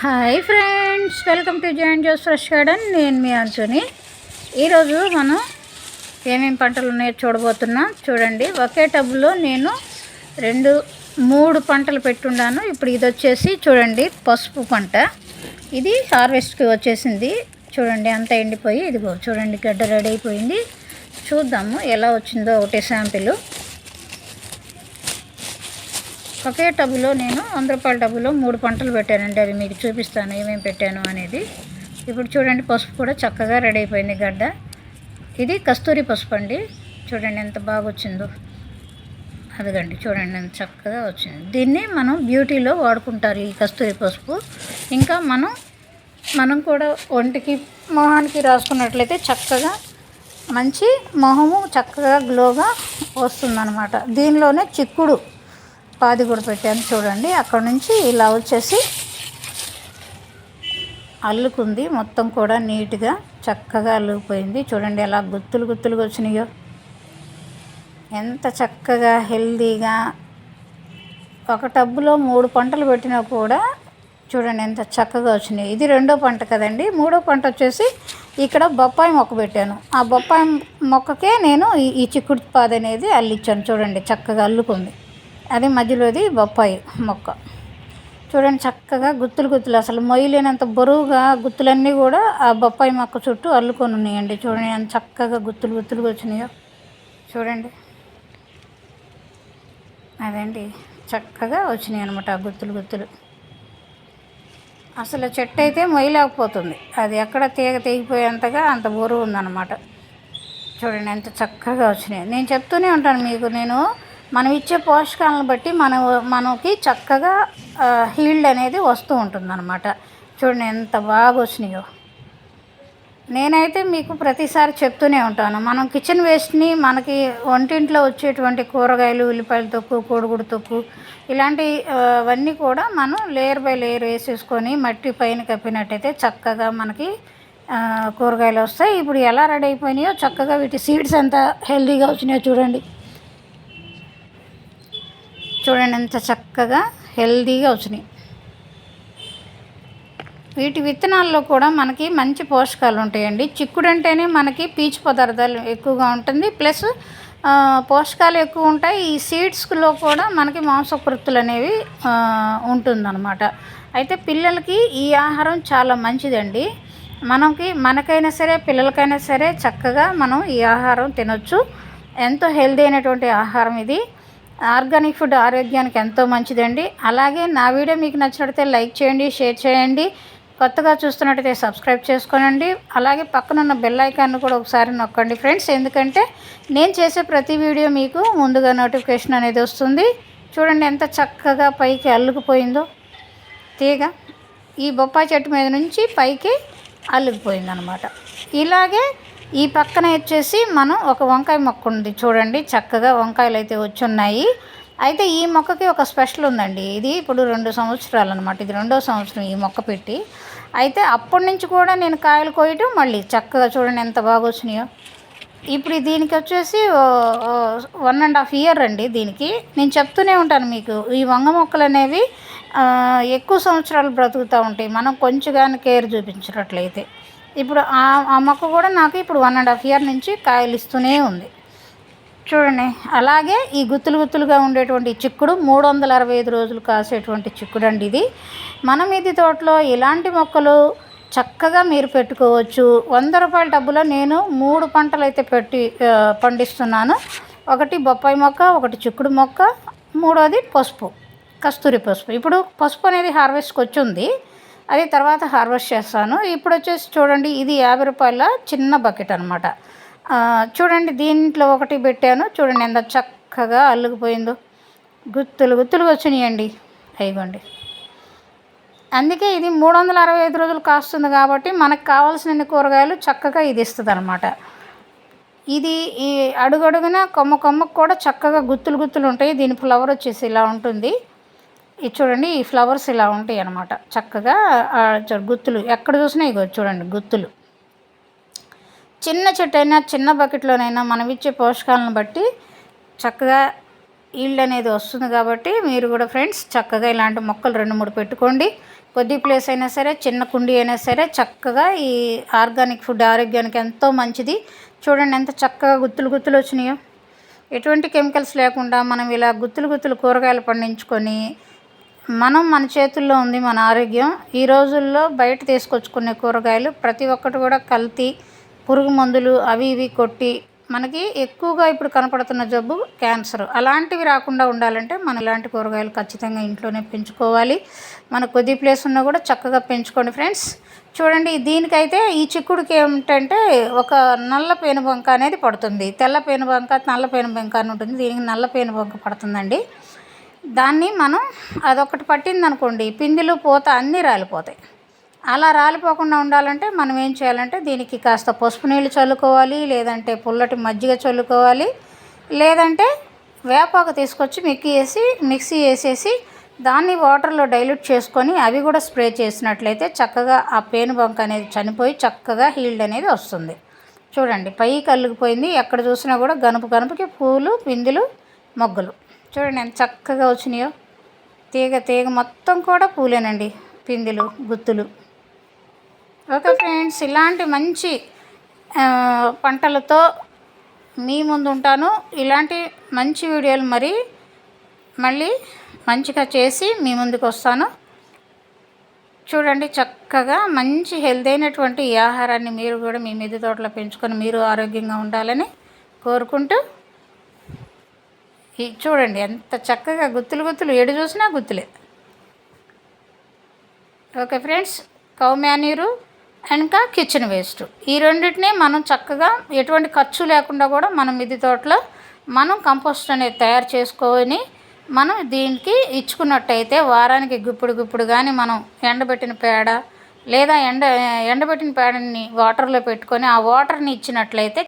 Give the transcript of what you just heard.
Hi friends welcome to join Jo's fresh garden నేను మీ అంచుని ఈరోజు మనం ఏమేమి పంటలు ఉన్నాయో చూడబోతున్నాం. చూడండి. ఒకే టబ్లో నేను రెండు మూడు పంటలు పెట్టుండాను. ఇప్పుడు ఇది వచ్చేసి చూడండి పసుపు పంట. ఇది హార్వెస్ట్కి వచ్చేసింది. చూడండి అంతా ఎండిపోయి ఇదిగో చూడండి గడ్డ రెడీ అయిపోయింది. చూద్దాము ఎలా వచ్చిందో ఒకటే శాంపిల్. ఒకే టబ్బులో నేను వంద రూపాయల టబ్బులో మూడు పంటలు పెట్టానండి. అవి మీకు చూపిస్తాను ఏమేమి పెట్టాను అనేది. ఇప్పుడు చూడండి పసుపు కూడా చక్కగా రెడీ అయిపోయింది గడ్డ. ఇది కస్తూరి పసుపు అండి. చూడండి ఎంత బాగా వచ్చిందో. అదిగండి చూడండి ఎంత చక్కగా వచ్చింది. దీన్ని మనం బ్యూటీలో వాడుకుంటారు ఈ కస్తూరి పసుపు. ఇంకా మనం మనం కూడా ఒంటికి మొహానికి రాసుకున్నట్లయితే చక్కగా మంచి మొహము చక్కగా గ్లోగా వస్తుందన్నమాట. దీనిలోనే చిక్కుడు పాది కూడా పెట్టాను చూడండి. అక్కడ నుంచి ఇలా వచ్చేసి అల్లుకుంది. మొత్తం కూడా నీట్గా చక్కగా అల్లుకుపోయింది. చూడండి ఎలా గుత్తులు గుత్తులుగా వచ్చినాయో. ఎంత చక్కగా హెల్దీగా. ఒక టబ్బులో మూడు పంటలు పెట్టినా కూడా చూడండి ఎంత చక్కగా వచ్చినాయి. ఇది రెండో పంట కదండి. మూడో పంట వచ్చేసి ఇక్కడ బొప్పాయి మొక్క పెట్టాను. ఆ బొప్పాయి మొక్కకే నేను ఈ ఈ చిక్కుడు పాద అనేది అల్లిచ్చాను. చూడండి చక్కగా అల్లుకుంది. అది మధ్యలోది బొప్పాయి మొక్క. చూడండి చక్కగా గుత్తులు గుత్తులు. అసలు మొయ్యలేనంత బరువుగా గుత్తులన్నీ కూడా ఆ బొప్పాయి మొక్క చుట్టూ అల్లుకొని ఉన్నాయండి. చూడండి ఎంత చక్కగా గుత్తులు గుత్తులుగా వచ్చినాయో. చూడండి. అదండి చక్కగా వచ్చినాయి అనమాట ఆ గుత్తులు గుత్తులు. అసలు చెట్టు అయితే మొయ్యలేకపోతుంది. అది ఎక్కడ తీగ తెగిపోయేంతగా అంత బరువు ఉందన్నమాట. చూడండి ఎంత చక్కగా వచ్చినాయి. నేను చెప్తూనే ఉంటాను మీకు. నేను మనం ఇచ్చే పోషకాలను బట్టి మన మనకి చక్కగా హీల్డ్ అనేది వస్తూ ఉంటుందన్నమాట. చూడండి ఎంత బాగా వచ్చినాయో. నేనైతే మీకు ప్రతిసారి చెప్తూనే ఉంటాను. మనం కిచెన్ వేస్ట్ని మనకి వంటింట్లో వచ్చేటువంటి కూరగాయలు ఉల్లిపాయల తొక్కు కోడిగుడు తొక్కు ఇలాంటి అవన్నీ కూడా మనం లేయర్ బై లేయర్ వేసేసుకొని మట్టి పైన కప్పినట్టయితే చక్కగా మనకి కూరగాయలు వస్తాయి. ఇప్పుడు ఎలా రెడీ అయిపోయినాయో చక్కగా వీటి సీడ్స్ ఎంత హెల్దీగా వచ్చినాయో చూడండి. చూడండి ఎంత చక్కగా హెల్దీగా వచ్చినాయి. వీటి విత్తనాల్లో కూడా మనకి మంచి పోషకాలు ఉంటాయండి. చిక్కుడు అంటేనే మనకి పీచు పదార్థాలు ఎక్కువగా ఉంటుంది. ప్లస్ పోషకాలు ఎక్కువ ఉంటాయి. ఈ సీడ్స్లో కూడా మనకి మాంసకృత్తులు అనేవి ఉంటుందన్నమాట. అయితే పిల్లలకి ఈ ఆహారం చాలా మంచిదండి. మనకి మనకైనా సరే పిల్లలకైనా సరే చక్కగా మనం ఈ ఆహారం తినొచ్చు. ఎంతో హెల్దీ అయినటువంటి ఆహారం ఇది. ఆర్గానిక్ ఫుడ్ ఆరోగ్యానికి ఎంతో మంచిదండి. అలాగే నా వీడియో మీకు నచ్చినట్లయితే లైక్ చేయండి షేర్ చేయండి. కొత్తగా చూస్తున్నట్టయితే సబ్స్క్రైబ్ చేసుకోనండి. అలాగే పక్కనున్న బెల్ ఐకాన్ను కూడా ఒకసారి నొక్కండి ఫ్రెండ్స్. ఎందుకంటే నేను చేసే ప్రతి వీడియో మీకు ముందుగా నోటిఫికేషన్ అనేది వస్తుంది. చూడండి ఎంత చక్కగా పైకి అల్లుకుపోయిందో. తీగ ఈ బొప్పాయి చెట్టు మీద నుంచి పైకి అల్లుకుపోయిందనమాట. ఇలాగే ఈ పక్కన వచ్చేసి మనం ఒక వంకాయ మొక్క ఉంది చూడండి చక్కగా వంకాయలు అయితే వచ్చున్నాయి. అయితే ఈ మొక్కకి ఒక స్పెషల్ ఉందండి. ఇది ఇప్పుడు రెండు సంవత్సరాలు అనమాట ఇది రెండో సంవత్సరం ఈ మొక్క పెట్టి. అయితే అప్పటి నుంచి కూడా నేను కాయలు కోయటం మళ్ళీ చక్కగా చూడండి ఎంత బాగా వచ్చినాయో. ఇప్పుడు దీనికి వచ్చేసి వన్ అండ్ హాఫ్ ఇయర్ అండి దీనికి. నేను చెప్తూనే ఉంటాను మీకు ఈ వంగ మొక్కలు అనేవి ఎక్కువ సంవత్సరాలు బ్రతుకుతూ ఉంటాయి మనం కొంచెం కేర్ చూపించినట్లయితే. ఇప్పుడు ఆ మొక్క కూడా నాకు ఇప్పుడు వన్ అండ్ హాఫ్ ఇయర్ నుంచి కాయలు ఇస్తూనే ఉంది. చూడండి అలాగే ఈ గుత్తులు గుత్తులుగా ఉండేటువంటి చిక్కుడు మూడు వందల అరవై ఐదు రోజులు కాసేటువంటి చిక్కుడు అండి ఇది. మనం ఇది తోటలో ఇలాంటి మొక్కలు చక్కగా మీరు పెట్టుకోవచ్చు. వంద రూపాయల డబ్బులో నేను మూడు పంటలు అయితే పెట్టి పండిస్తున్నాను. ఒకటి బొప్పాయి మొక్క ఒకటి చిక్కుడు మొక్క మూడోది పసుపు. కస్తూరి పసుపు. ఇప్పుడు పసుపు అనేది హార్వెస్ట్కి వచ్చింది. అది తర్వాత హార్వెస్ట్ చేస్తాను. ఇప్పుడు వచ్చేసి చూడండి ఇది యాభై రూపాయల చిన్న బకెట్ అనమాట చూడండి దీంట్లో ఒకటి పెట్టాను. చూడండి ఎంత చక్కగా అల్లుకుపోయిందో. గుత్తులు గుత్తులు వచ్చినాయండి. అయిగోండి అందుకే ఇది మూడు వందల అరవై ఐదు రోజులు కాస్తుంది కాబట్టి మనకు కావాల్సిన కూరగాయలు చక్కగా ఇది ఇస్తుంది అనమాట ఇది ఈ అడుగడుగున కొమ్మ కొమ్మకు కూడా చక్కగా గుత్తులు గుత్తులు ఉంటాయి. దీని ఫ్లవర్ వచ్చేసి ఇలా ఉంటుంది. ఇది చూడండి ఈ ఫ్లవర్స్ ఇలా ఉంటాయి అనమాట చక్కగా గుత్తులు. ఎక్కడ చూసినా ఇగో చూడండి గుత్తులు. చిన్న చెట్టు అయినా చిన్న బకెట్లోనైనా మనం ఇచ్చే పోషకాలను బట్టి చక్కగా ఈల్డ్ అనేది వస్తుంది కాబట్టి మీరు కూడా ఫ్రెండ్స్ చక్కగా ఇలాంటి మొక్కలు రెండు మూడు పెట్టుకోండి. కొద్ది ప్లేస్ అయినా సరే చిన్న కుండీ అయినా సరే చక్కగా ఈ ఆర్గానిక్ ఫుడ్ ఆరోగ్యానికి ఎంతో మంచిది. చూడండి ఎంత చక్కగా గుత్తులు గుత్తులు వచ్చినాయో. ఎటువంటి కెమికల్స్ లేకుండా మనం ఇలా గుత్తులు గుత్తులు కూరగాయలు పండించుకొని మనం మన చేతుల్లో ఉంది మన ఆరోగ్యం. ఈ రోజుల్లో బయట తీసుకొచ్చుకునే కూరగాయలు ప్రతి ఒక్కటి కూడా కల్తీ పురుగు మందులు అవి ఇవి కొట్టి మనకి ఎక్కువగా ఇప్పుడు కనపడుతున్న జబ్బు క్యాన్సర్. అలాంటివి రాకుండా ఉండాలంటే మనం ఇలాంటి కూరగాయలు ఖచ్చితంగా ఇంట్లోనే పెంచుకోవాలి. మన కొద్ది ప్లేస్ ఉన్నా కూడా చక్కగా పెంచుకోండి ఫ్రెండ్స్. చూడండి దీనికైతే ఈ చిక్కుడుకి ఏమిటంటే ఒక నల్ల పేనుబంక అనేది పడుతుంది. తెల్ల పేనుబంక నల్ల పేనుబంక అని ఉంటుంది. దీనికి నల్ల పేనుబంక పడుతుందండి. దాన్ని మనం అదొకటి పట్టింది అనుకోండి పిందిలు పూత అన్నీ రాలిపోతాయి. అలా రాలిపోకుండా ఉండాలంటే మనం ఏం చేయాలంటే దీనికి కాస్త పసుపు నీళ్ళు చల్లుకోవాలి లేదంటే పుల్లటి మజ్జిగ చల్లుకోవాలి లేదంటే వేపాకు తీసుకొచ్చి మిక్కి వేసి మిక్సీ వేసేసి దాన్ని వాటర్లో డైల్యూట్ చేసుకొని అవి కూడా స్ప్రే చేసినట్లయితే చక్కగా ఆ పేను బంక్ అనేది చనిపోయి చక్కగా హీల్డ్ అనేది వస్తుంది. చూడండి పైకి అల్లుకుపోయింది. ఎక్కడ చూసినా కూడా గనుపు గనుపుకి పూలు పిందులు మొగ్గలు. చూడండి ఎంత చక్కగా వచ్చినాయో. తీగ తీగ మొత్తం కూడా పూలేనండి పిందెలు గుత్తులు. ఓకే ఫ్రెండ్స్ ఇలాంటి మంచి పంటలతో మీ ముందు ఉంటాను. ఇలాంటి మంచి వీడియోలు మరి మళ్ళీ మంచిగా చేసి మీ ముందుకు వస్తాను. చూడండి చక్కగా మంచి హెల్తీ అయినటువంటి ఈ ఆహారాన్ని మీరు కూడా మీ మిద్దె తోటలో పెంచుకొని మీరు ఆరోగ్యంగా ఉండాలని కోరుకుంటూ చూడండి ఎంత చక్కగా గుత్తులు గుత్తులు ఏడు చూసినా గుత్తులే. ఓకే ఫ్రెండ్స్ కౌ మ్యాన్యూరు ఇంకా కిచెన్ వేస్ట్. ఈ రెండింటిని మనం చక్కగా ఎటువంటి ఖర్చు లేకుండా కూడా మనం మిది తోటలో మనం కంపోస్ట్ అనేది తయారు చేసుకొని మనం దీనికి ఇచ్చుకున్నట్టయితే వారానికి గుప్పుడు గుప్పుడు కానీ మనం ఎండబెట్టిన పేడ లేదా ఎండ ఎండబెట్టిన పేడని వాటర్లో పెట్టుకొని ఆ వాటర్ని ఇచ్చినట్లయితే